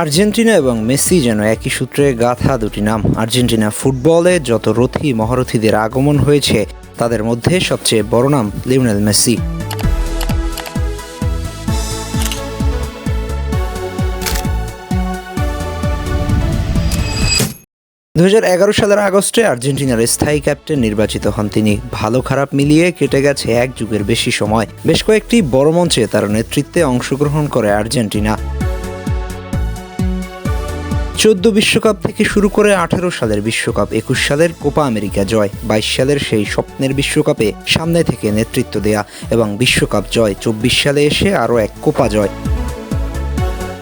Argentina এবং Messi যেন একই সূত্রে গাথা দুটি নাম। আর্জেন্টিনা ফুটবলে যত রথী মহারথীদের আগমন হয়েছে, তাদের মধ্যে সবচেয়ে বড় নাম লিওনেল মেসি। দু হাজার এগারো সালের আগস্টে আর্জেন্টিনার স্থায়ী ক্যাপ্টেন নির্বাচিত হন তিনি। ভালো খারাপ মিলিয়ে কেটে গেছে এক যুগের বেশি সময়। বেশ কয়েকটি বড় মঞ্চে তার নেতৃত্বে অংশগ্রহণ করে আর্জেন্টিনা। চোদ্দ বিশ্বকাপ থেকে শুরু করে আঠারো সালের বিশ্বকাপ, একুশ সালের কোপা আমেরিকা জয়, বাইশ সালের সেই স্বপ্নের বিশ্বকাপে সামনে থেকে নেতৃত্ব দেয়া এবং বিশ্বকাপ জয়, চব্বিশ সালে এসে আরও এক কোপা জয়।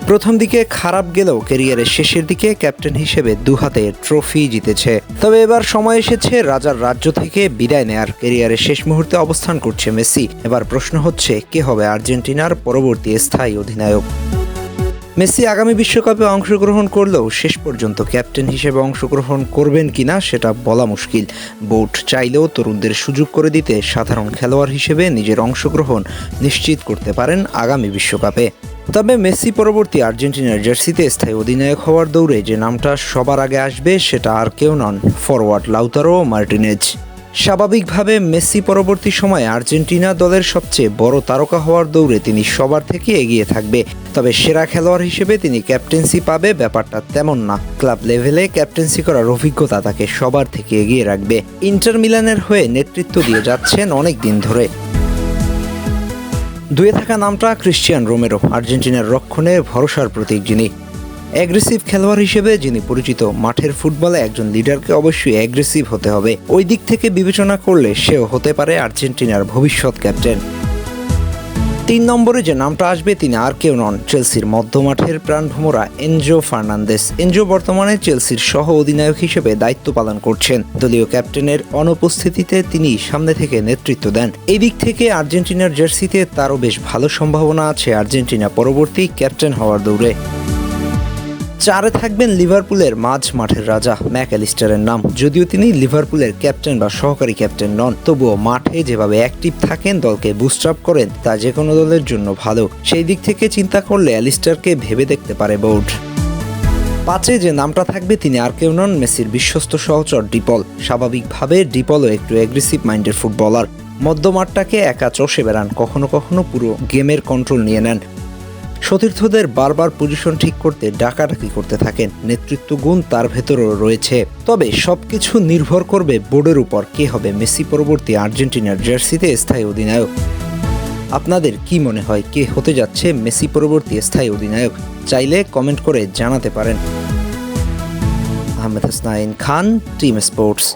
প্রথম দিকে খারাপ গেলেও ক্যারিয়ারের শেষের দিকে ক্যাপ্টেন হিসেবে দু হাতে ট্রফি জিতেছে। তবে এবার সময় এসেছে রাজার রাজ্য থেকে বিদায় নেয়ার। ক্যারিয়ারের শেষ মুহূর্তে অবস্থান করছে মেসি। এবার প্রশ্ন হচ্ছে, কে হবে আর্জেন্টিনার পরবর্তী স্থায়ী অধিনায়ক? মেসি আগামী বিশ্বকাপে অংশগ্রহণ করলেও শেষ পর্যন্ত ক্যাপ্টেন হিসেবে অংশগ্রহণ করবেন কিনা সেটা বলা মুশকিল। বোর্ড চাইলেও তরুণদের সুযোগ করে দিতে সাধারণ খেলোয়াড় হিসেবে নিজের অংশগ্রহণ নিশ্চিত করতে পারেন আগামী বিশ্বকাপে। তবে মেসি পরবর্তী আর্জেন্টিনার জার্সিতে স্থায়ী অধিনায়ক হওয়ার দৌড়ে যে নামটা সবার আগে আসবে সেটা আর কেউ নন ফরওয়ার্ড লাউতারো মার্টিনেজ। স্বাভাবিকভাবে মেসি পরবর্তী সময়ে আর্জেন্টিনা দলের সবচেয়ে বড় তারকা হওয়ার দৌড়ে তিনি সবার থেকে এগিয়ে থাকবে। তবে সেরা খেলোয়াড় হিসেবে তিনি ক্যাপ্টেন্সি পাবে, ব্যাপারটা তেমন না। ক্লাব লেভেলে ক্যাপ্টেন্সি করার অভিজ্ঞতা তাকে সবার থেকে এগিয়ে রাখবে। ইন্টার মিলানের হয়ে নেতৃত্ব দিয়ে যাচ্ছেন অনেক দিন ধরে। দুয়ে থাকা নামটা ক্রিশ্চিয়ান রোমেরো, আর্জেন্টিনার রক্ষণে ভরসার প্রতীক যিনি। অ্যাগ্রেসিভ খেলোয়াড় হিসেবে যিনি পরিচিত, মাঠের ফুটবলে একজন লিডারকে অবশ্যই অ্যাগ্রেসিভ হতে হবে। ওই দিক থেকে বিবেচনা করলে সেও হতে পারে আর্জেন্টিনার ভবিষ্যৎ ক্যাপ্টেন। তিন নম্বরে যে নামটা আসবে, তিনি আর কেউ নন। চেলসির মধ্যমাঠের প্রাণভোমরা এনজো ফার্নান্দেস। এনজো বর্তমানে চেলসির সহ অধিনায়ক হিসেবে দায়িত্ব পালন করছেন। দলীয় ক্যাপ্টেনের অনুপস্থিতিতে তিনি সামনে থেকে নেতৃত্ব দেন। এই দিক থেকে আর্জেন্টিনার জার্সিতে তারও বেশ ভালো সম্ভাবনা আছে। আর্জেন্টিনা পরবর্তী ক্যাপ্টেন হওয়ার দৌড়ে। চারে থাকবেন লিভারপুলের মাঝ মাঠের রাজা ম্যাক অ্যালিস্টারের নাম। যদিও তিনি লিভারপুলের ক্যাপ্টেন বা সহকারী ক্যাপ্টেন নন, তবুও মাঠে যেভাবে অ্যাক্টিভ থাকেন, দলকে বুস্ট আপ করেন, তা যে কোনো দলের জন্য ভালো। সেই দিক থেকে চিন্তা করলে অ্যালিস্টারকে ভেবে দেখতে পারে বোর্ড। পাঁচে যে নামটা থাকবে, তিনি আর কেউ নন, মেসির বিশ্বস্ত সহচর ডিপল। স্বাভাবিকভাবে ডিপলও একটু অ্যাগ্রেসিভ মাইন্ডের ফুটবলার মধ্যমাঠটাকে একা চষে বেড়ান, কখনো কখনো পুরো গেমের কন্ট্রোল নিয়ে নেন। সতীর্থদের বারবার পজিশন ঠিক করতে ডাকাডাকি করতে থাকেন। নেতৃত্ব গুণ তার ভেতরও রয়েছে। তবে সবকিছু নির্ভর করবে বোর্ডের উপর কে হবে মেসি পরবর্তী আর্জেন্টিনার জার্সিতে স্থায়ী অধিনায়ক। আপনাদের কি মনে হয়, কে হতে যাচ্ছে মেসি পরবর্তী স্থায়ী অধিনায়ক? চাইলে কমেন্ট করে জানাতে পারেন। Ahmed Hasnain Khan team sports